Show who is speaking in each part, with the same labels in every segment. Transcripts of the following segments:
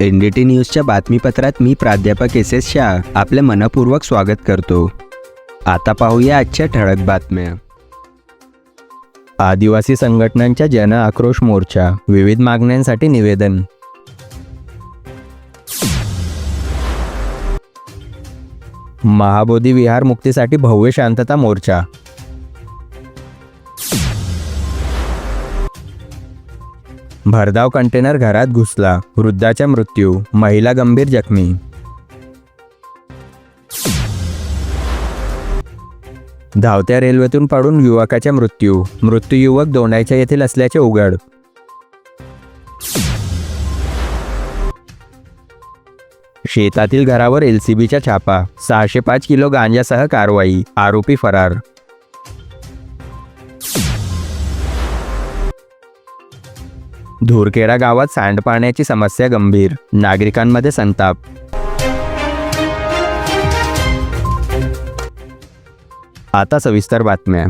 Speaker 1: N D T न्यूजच्या बातमीपत्रात मी प्राध्यापक S S Shah आपले मनपूर्वक स्वागत करतो. आता पाहूया आजच्या ठळक बातम्या. आदिवासी संघटनांच्या जन आक्रोश मोर्चा विविध मागण्यांसाठी निवेदन महाबोधी विहार मुक्तीसाठी भव्य शांतता मोर्चा. भरधाव कंटेनर घरात घुसला. वृद्धाचा मृत्यू. महिला गंभीर जखमी. धावत्या रेल्वेतून पडून युवकाचा मृत्यू. मृत्यू युवक दोंडायच्या येथील असल्याचे उघड. शेतातील घरावर एलसीबीचा छापा सहाशे पाच किलो गांजासह कारवाई आरोपी फरार. धुरखेडा गावात सांडपाण्याची समस्या गंभीर नागरिकांमध्ये संताप. आता सविस्तर बातम्या.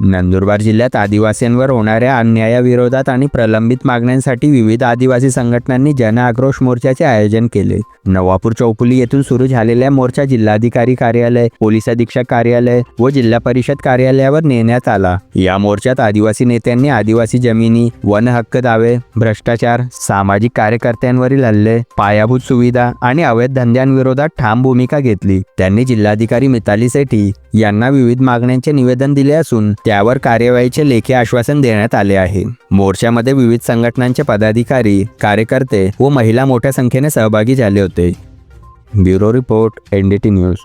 Speaker 1: नंदुरबार जिल्ह्यात आदिवासींवर होणाऱ्या अन्यायाविरोधात आणि प्रलंबित मागण्यांसाठी विविध आदिवासी संघटनांनी जन आक्रोश मोर्चाचे आयोजन केले. नवापूर चौफुली येथून सुरू झालेल्या मोर्चा जिल्हाधिकारी कार्यालय पोलीस अधीक्षक कार्यालय व जिल्हा परिषद कार्यालयावर नेण्यात आला. या मोर्चात आदिवासी नेत्यांनी आदिवासी जमिनी वन हक्क दावे भ्रष्टाचार सामाजिक कार्यकर्त्यांवरील हल्ले पायाभूत सुविधा आणि अवैध धंद्यांविरोधात ठाम भूमिका घेतली. त्यांनी जिल्हाधिकारी मिताली सेठी यांना विविध मागण्यांचे निवेदन दिले असून त्यावर कार्यवाहीचे लेखी आश्वासन देण्यात आले आहे. मोर्चामध्ये विविध संघटनांचे पदाधिकारी कार्यकर्ते व महिला मोठ्या संख्येने सहभागी झाले होते. Bureau report NDT news.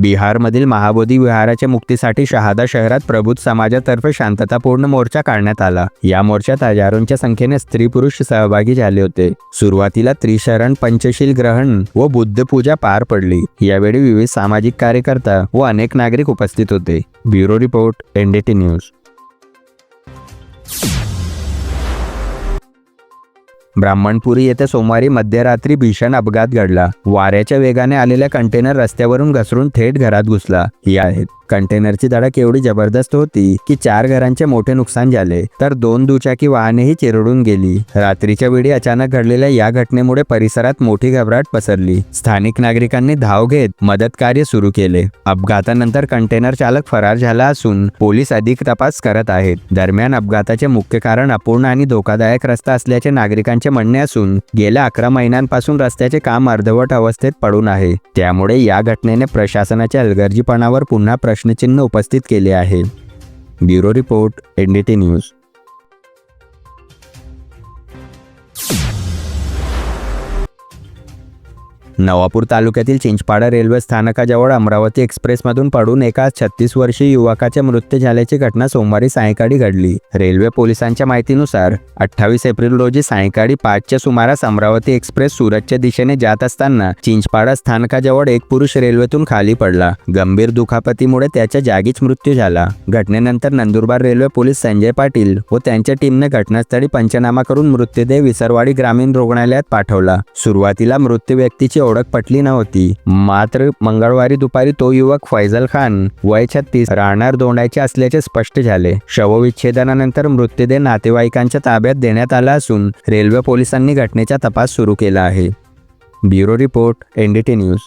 Speaker 1: बिहारमधील महाबोधी विहाराच्या मुक्तीसाठी शहादा शहरात प्रबुद्ध समाजातर्फे शांततापूर्ण मोर्चा काढण्यात आला. या मोर्चात हजारोंच्या संख्येने स्त्री पुरुष सहभागी झाले होते. सुरुवातीला त्रिशरण पंचशील ग्रहण व बुद्ध पूजा पार पडली. यावेळी विविध सामाजिक कार्यकर्ता व अनेक नागरिक उपस्थित होते. Bureau report NDT news. Brahmanpuri येथे सोमवारी मध्यरात्री भीषण अपघात घडला. वाऱ्याच्या वेगाने आलेल्या कंटेनर रस्त्यावरून घसरून थेट घरात घुसला. ही आहेत. कंटेनरची धडक एवढी जबरदस्त होती की चार घरांचे मोठे नुकसान झाले. तर दोन दुचाकी वाहनेही चिरडून गेली. रात्रीच्या वेळी अचानक घडलेल्या या घटनेमुळे परिसरात मोठी घबराट पसरली. स्थानिक नागरिकांनी धाव घेत मदत कार्य सुरू केले. अपघातानंतर कंटेनर चालक फरार झाला असून पोलीस अधिक तपास करत आहेत. दरम्यान अपघाताचे मुख्य कारण अपूर्ण आणि धोकादायक रस्ता असल्याचे नागरिकांचे म्हणणे असून गेल्या अकरा महिन्यांपासून रस्त्याचे काम अर्धवट अवस्थेत पडून आहे. त्यामुळे या घटनेने प्रशासनाच्या हलगर्जीपणावर पुन्हा प्रश्नचिन्ह उपस्थित केले आहे. Bureau report NDT news. Navapur तालुक्यातील चिंचपाडा रेल्वे स्थानकाजवळ अमरावती एक्सप्रेसमधून पडून एका छत्तीस वर्षीय युवकाचा मृत्यू झाल्याची घटना सोमवारी सायंकाळी घडली. रेल्वे पोलिसांच्या माहितीनुसार अठ्ठावीस एप्रिल रोजी सायंकाळी पाचच्या सुमारास अमरावती एक्सप्रेस सुरतच्या दिशेने जात असताना चिंचपाडा स्थानकाजवळ एक पुरुष रेल्वेतून खाली पडला. गंभीर दुखापतीमुळे त्याच्या जागीच मृत्यू झाला. घटनेनंतर नंदुरबार रेल्वे पोलीस संजय पाटील व त्यांच्या टीमने घटनास्थळी पंचनामा करून मृतदेह विसरवाडी ग्रामीण रुग्णालयात पाठवला. सुरुवातीला मृत्यू व्यक्तीची ओळख पटली नव्हती. मात्र मंगळवारी दुपारी तो युवक फैजल खान वय छत्तीस राहणार दोंडायचे असल्याचे स्पष्ट झाले. शवविच्छेदनानंतर मृतदेह नातेवाईकांच्या ताब्यात देण्यात आला असून रेल्वे पोलिसांनी घटनेचा तपास सुरू केला आहे. Bureau report NDT news.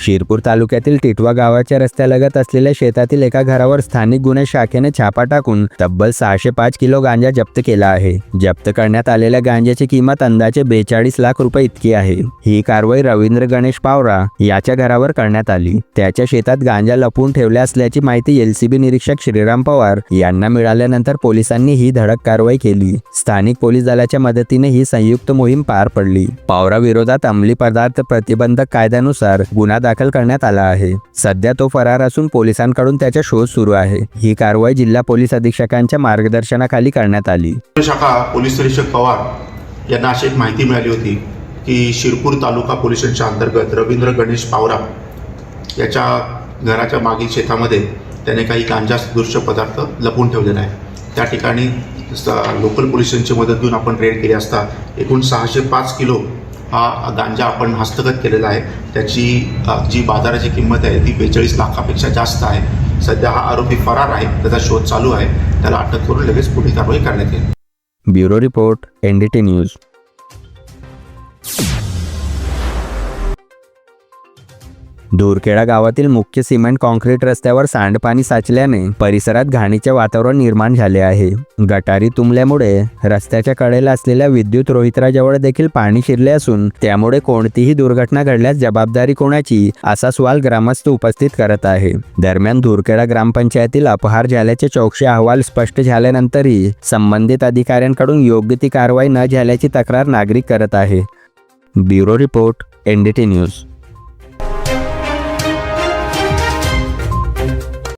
Speaker 1: Shirpur तालुक्यातील टिटवा गावाच्या रस्त्यालगत असलेल्या शेतातील एका घरावर स्थानिक गुन्हे शाखेने छापा टाकून तब्बल सहाशे पाच किलो गांजा जप्त केला आहे. जप्त करण्यात आलेल्या गांजाची किंमत अंदाजे बेचाळीस लाख रुपये इतकी आहे. ही कारवाई रवींद्र गणेश पावरा याच्या घरावर करण्यात आली. त्याच्या शेतात गांजा लपवून ठेवल्या असल्याची माहिती एलसीबी निरीक्षक श्रीराम पवार यांना मिळाल्यानंतर पोलिसांनी ही धडक कारवाई केली. स्थानिक पोलीस दलाच्या मदतीने ही संयुक्त मोहीम पार पडली. पावरा विरोधात अंमली पदार्थ प्रतिबंधक कायद्यानुसार गुन्हा दाखल करण्यात आला आहे. सध्या तो फरार असून पोलिसांकडून त्याचा शोध सुरू आहे. ही कारवाई जिल्हा पोलीस अधीक्षकांच्या मार्गदर्शनाखाली करण्यात आली.
Speaker 2: शाखा पोलीस निरीक्षक पवार यांना अशी एक माहिती मिळाली होती की शिरपूर तालुका पोलिसांच्या अंतर्गत रवींद्र गणेश पावरा याच्या घराच्या मागील शेतामध्ये त्याने काही गांजा दृश्य पदार्थ लपून ठेवलेला आहे त्या ठिकाणी लोकल पोलिसांची मदत घेऊन आपण रेड केली असता एकूण सहाशे पाच किलो हा गांजा आपण हस्तगत केलेला आहे. त्याची जी बाजाराची किंमत आहे ती बेचाळीस लाखापेक्षा जास्त आहे. सध्या हा आरोपी फरार आहे. त्याचा शोध चालू आहे. त्याला अटक करून लगेच पुढील कारवाई करण्यात येईल.
Speaker 1: Bureau report NDT news. Durkheda गावातील मुख्य सिमेंट कॉन्क्रीट रस्त्यावर सांडपाणी साचल्याने परिसरात घाणीचे वातावरण निर्माण झाले आहे. गटारी तुंबल्यामुळे रस्त्याच्या कडेला असलेल्या विद्युत रोहित्राजवळ देखील पाणी शिरले असून त्यामुळे कोणतीही दुर्घटना घडल्यास जबाबदारी कोणाची असा सवाल ग्रामस्थ उपस्थित करत आहे. दरम्यान दूरखेडा ग्रामपंचायतील अपहार झाल्याचे चौकशी अहवाल स्पष्ट झाल्यानंतरही संबंधित अधिकाऱ्यांकडून योग्य ती कारवाई न झाल्याची तक्रार नागरिक करत आहे. Bureau report NDT news.